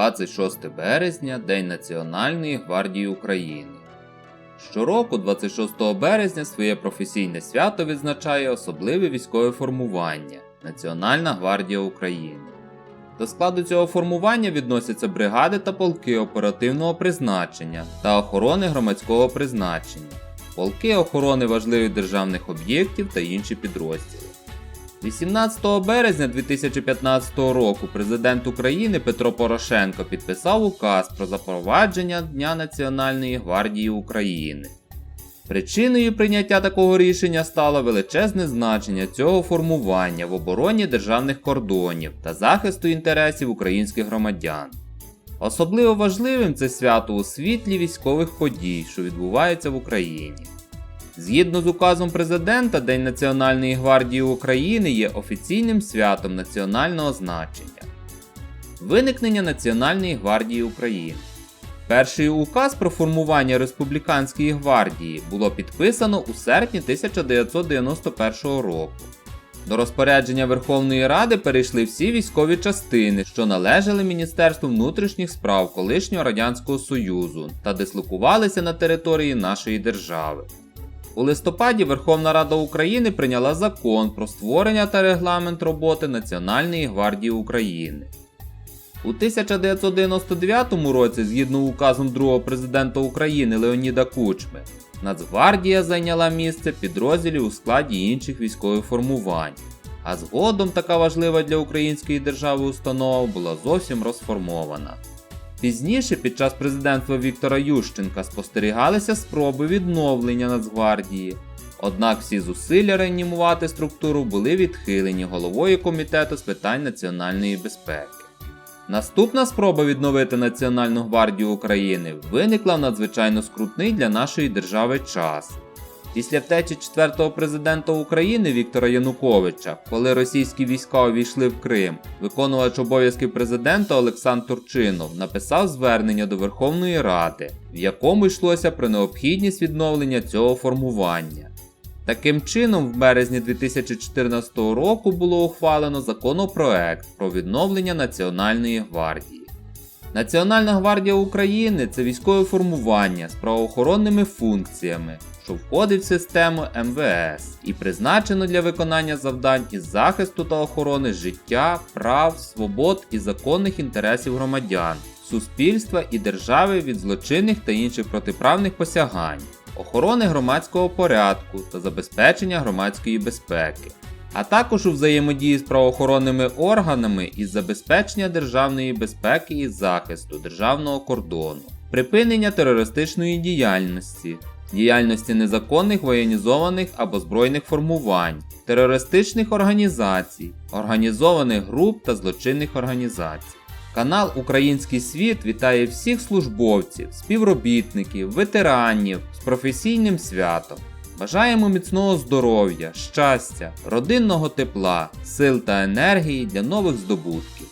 26 березня День Національної гвардії України. Щороку, 26 березня, своє професійне свято відзначає особливе військове формування Національна гвардія України. До складу цього формування відносяться бригади та полки оперативного призначення та охорони громадського призначення, полки охорони важливих державних об'єктів та інші підрозділи. 18 березня 2015 року президент України Петро Порошенко підписав указ про запровадження Дня Національної гвардії України. Причиною прийняття такого рішення стало величезне значення цього формування в обороні державних кордонів та захисту інтересів українських громадян. Особливо важливим це свято у світлі військових подій, що відбуваються в Україні. Згідно з указом президента, День Національної гвардії України є офіційним святом національного значення. Виникнення Національної гвардії України. Перший указ про формування Республіканської гвардії було підписано у серпні 1991 року. До розпорядження Верховної Ради перейшли всі військові частини, що належали Міністерству внутрішніх справ колишнього Радянського Союзу та дислокувалися на території нашої держави. У листопаді Верховна Рада України прийняла закон про створення та регламент роботи Національної гвардії України. У 1999 році, згідно указом другого президента України Леоніда Кучми, Нацгвардія зайняла місце підрозділів у складі інших військових формувань, а згодом така важлива для української держави установа була зовсім розформована. Пізніше, під час президентства Віктора Ющенка, спостерігалися спроби відновлення Нацгвардії. Однак всі зусилля реанімувати структуру були відхилені головою Комітету з питань національної безпеки. Наступна спроба відновити Національну гвардію України виникла в надзвичайно скрутний для нашої держави час. Після втечі четвертого президента України Віктора Януковича, коли російські війська увійшли в Крим, виконувач обов'язків президента Олександр Турчинов написав звернення до Верховної Ради, в якому йшлося про необхідність відновлення цього формування. Таким чином, в березні 2014 року було ухвалено законопроект про відновлення Національної гвардії. Національна гвардія України це військове формування з правоохоронними функціями, що входить в систему МВС і призначено для виконання завдань із захисту та охорони життя, прав, свобод і законних інтересів громадян, суспільства і держави від злочинних та інших протиправних посягань, охорони громадського порядку та забезпечення громадської безпеки, а також у взаємодії з правоохоронними органами із забезпечення державної безпеки і захисту державного кордону, припинення терористичної діяльності, діяльності незаконних воєнізованих або збройних формувань, терористичних організацій, організованих груп та злочинних організацій. Канал Український світ вітає всіх службовців, співробітників, ветеранів з професійним святом. Бажаємо міцного здоров'я, щастя, родинного тепла, сил та енергії для нових здобутків.